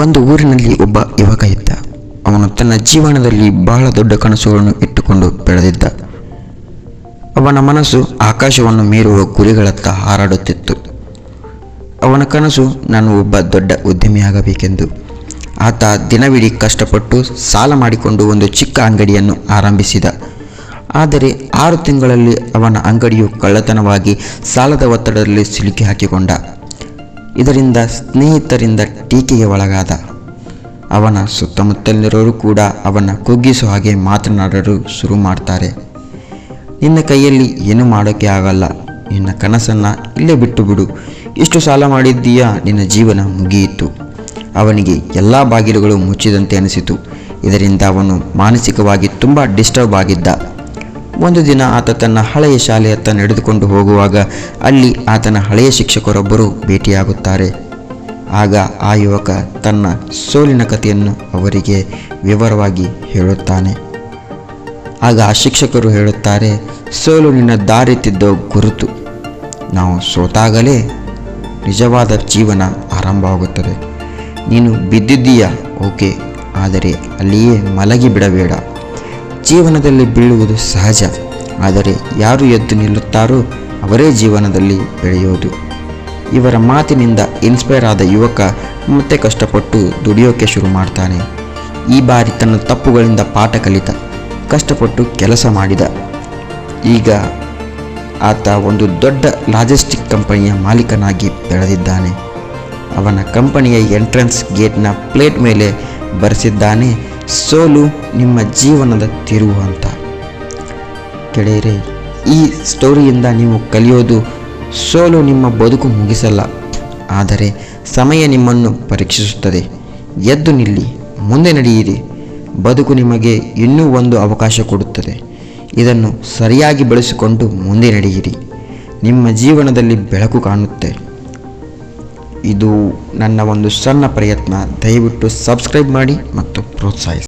ಒಂದು ಊರಿನಲ್ಲಿ ಒಬ್ಬ ಯುವಕ ಇದ್ದ. ಅವನು ತನ್ನ ಜೀವನದಲ್ಲಿ ಬಹಳ ದೊಡ್ಡ ಕನಸುಗಳನ್ನು ಇಟ್ಟುಕೊಂಡು ಬೆಳೆದಿದ್ದ. ಅವನ ಮನಸ್ಸು ಆಕಾಶವನ್ನು ಮೀರುವ ಗುರಿಗಳತ್ತ ಹಾರಾಡುತ್ತಿತ್ತು. ಅವನ ಕನಸು, ನಾನು ಒಬ್ಬ ದೊಡ್ಡ ಉದ್ಯಮಿಯಾಗಬೇಕೆಂದು. ಆತ ದಿನವಿಡೀ ಕಷ್ಟಪಟ್ಟು ಸಾಲ ಮಾಡಿಕೊಂಡು ಒಂದು ಚಿಕ್ಕ ಅಂಗಡಿಯನ್ನು ಆರಂಭಿಸಿದ. ಆದರೆ ಆರು ತಿಂಗಳಲ್ಲಿ ಅವನ ಅಂಗಡಿಯು ಕಳ್ಳತನವಾಗಿ ಸಾಲದ ಒತ್ತಡದಲ್ಲಿ ಸಿಲುಕಿ ಹಾಕಿಕೊಂಡ. ಇದರಿಂದ ಸ್ನೇಹಿತರಿಂದ ಟೀಕೆಗೆ ಒಳಗಾದ ಅವನ ಸುತ್ತಮುತ್ತಲಿರೋರು ಕೂಡ ಅವನ ಕುಗ್ಗಿಸೋ ಹಾಗೆ ಮಾತನಾಡಲು ಶುರು ಮಾಡ್ತಾರೆ. ನಿನ್ನ ಕೈಯಲ್ಲಿ ಏನು ಮಾಡೋಕ್ಕೆ ಆಗಲ್ಲ. ನಿನ್ನ ಕನಸನ್ನು ಇಲ್ಲೇ ಬಿಟ್ಟು ಬಿಡು. ಇಷ್ಟು ಸಾಲ ಮಾಡಿದ್ದೀಯಾ? ನಿನ್ನ ಜೀವನ ಮುಗಿಯಿತು. ಅವನಿಗೆ ಎಲ್ಲ ಬಾಗಿಲುಗಳು ಮುಚ್ಚಿದಂತೆ ಅನಿಸಿತು. ಇದರಿಂದ ಅವನು ಮಾನಸಿಕವಾಗಿ ತುಂಬ ಡಿಸ್ಟರ್ಬ್ ಆಗಿದ್ದ. ಒಂದು ದಿನ ಆತ ತನ್ನ ಹಳೆಯ ಶಾಲೆಯತ್ತ ನಡೆದುಕೊಂಡು ಹೋಗುವಾಗ ಅಲ್ಲಿ ಆತನ ಹಳೆಯ ಶಿಕ್ಷಕರೊಬ್ಬರು ಭೇಟಿಯಾಗುತ್ತಾರೆ. ಆಗ ಆ ಯುವಕ ತನ್ನ ಸೋಲಿನ ಕಥೆಯನ್ನು ಅವರಿಗೆ ವಿವರವಾಗಿ ಹೇಳುತ್ತಾನೆ. ಆಗ ಆ ಶಿಕ್ಷಕರು ಹೇಳುತ್ತಾರೆ, ಸೋಲು ನಿನ್ನ ದಾರಿ ತಿದ್ದೋ ಗುರುತು. ನಾವು ಸೋತಾಗಲೇ ನಿಜವಾದ ಜೀವನ ಆರಂಭವಾಗುತ್ತದೆ. ನೀನು ಬಿದ್ದಿದ್ದೀಯಾ? ಓಕೆ. ಆದರೆ ಅಲ್ಲಿಯೇ ಮಲಗಿ ಬಿಡಬೇಡ ಜೀವನದಲ್ಲಿ ಬೀಳುವುದು ಸಹಜ. ಆದರೆ ಯಾರು ಎದ್ದು ನಿಲ್ಲುತ್ತಾರೋ ಅವರೇ ಜೀವನದಲ್ಲಿ ಬೆಳೆಯೋದು ಇವರ ಮಾತಿನಿಂದ ಇನ್ಸ್ಪೈರ್ ಆದ ಯುವಕ ಮತ್ತೆ ಕಷ್ಟಪಟ್ಟು ದುಡಿಯೋಕೆ ಶುರು ಮಾಡ್ತಾನೆ. ಈ ಬಾರಿ ತನ್ನ ತಪ್ಪುಗಳಿಂದ ಪಾಠ ಕಲಿತ, ಕಷ್ಟಪಟ್ಟು ಕೆಲಸ ಮಾಡಿದ. ಈಗ ಆತ ಒಂದು ದೊಡ್ಡ ಲಾಜಿಸ್ಟಿಕ್ ಕಂಪನಿಯ ಮಾಲೀಕನಾಗಿ ಬೆಳೆದಿದ್ದಾನೆ. ಅವನ ಕಂಪನಿಯ ಎಂಟ್ರೆನ್ಸ್ ಗೇಟ್ನ ಪ್ಲೇಟ್ ಮೇಲೆ ಬರೆಸಿದ್ದಾನೆ. ಸೋಲು ನಿಮ್ಮ ಜೀವನದ ತಿರುವು ಅಂತ. ಗೆಳೆಯರೆ, ಈ ಸ್ಟೋರಿಯಿಂದ ನೀವು ಕಲಿಯೋದು ಸೋಲು ನಿಮ್ಮ ಬದುಕು ಮುಗಿಸಲ್ಲ. ಆದರೆ ಸಮಯ ನಿಮ್ಮನ್ನು ಪರೀಕ್ಷಿಸುತ್ತದೆ. ಎದ್ದು ನಿಲ್ಲಿ, ಮುಂದೆ ನಡೆಯಿರಿ. ಬದುಕು ನಿಮಗೆ ಇನ್ನೂ ಒಂದು ಅವಕಾಶ ಕೊಡುತ್ತದೆ. ಇದನ್ನು ಸರಿಯಾಗಿ ಬಳಸಿಕೊಂಡು ಮುಂದೆ ನಡೆಯಿರಿ. ನಿಮ್ಮ ಜೀವನದಲ್ಲಿ ಬೆಳಕು ಕಾಣುತ್ತೆ. ಇದು ನನ್ನ ಒಂದು ಸಣ್ಣ ಪ್ರಯತ್ನ. ದಯವಿಟ್ಟು ಸಬ್ಸ್ಕ್ರೈಬ್ ಮಾಡಿ ಮತ್ತು ಪ್ರೋತ್ಸಾಹಿಸಿ.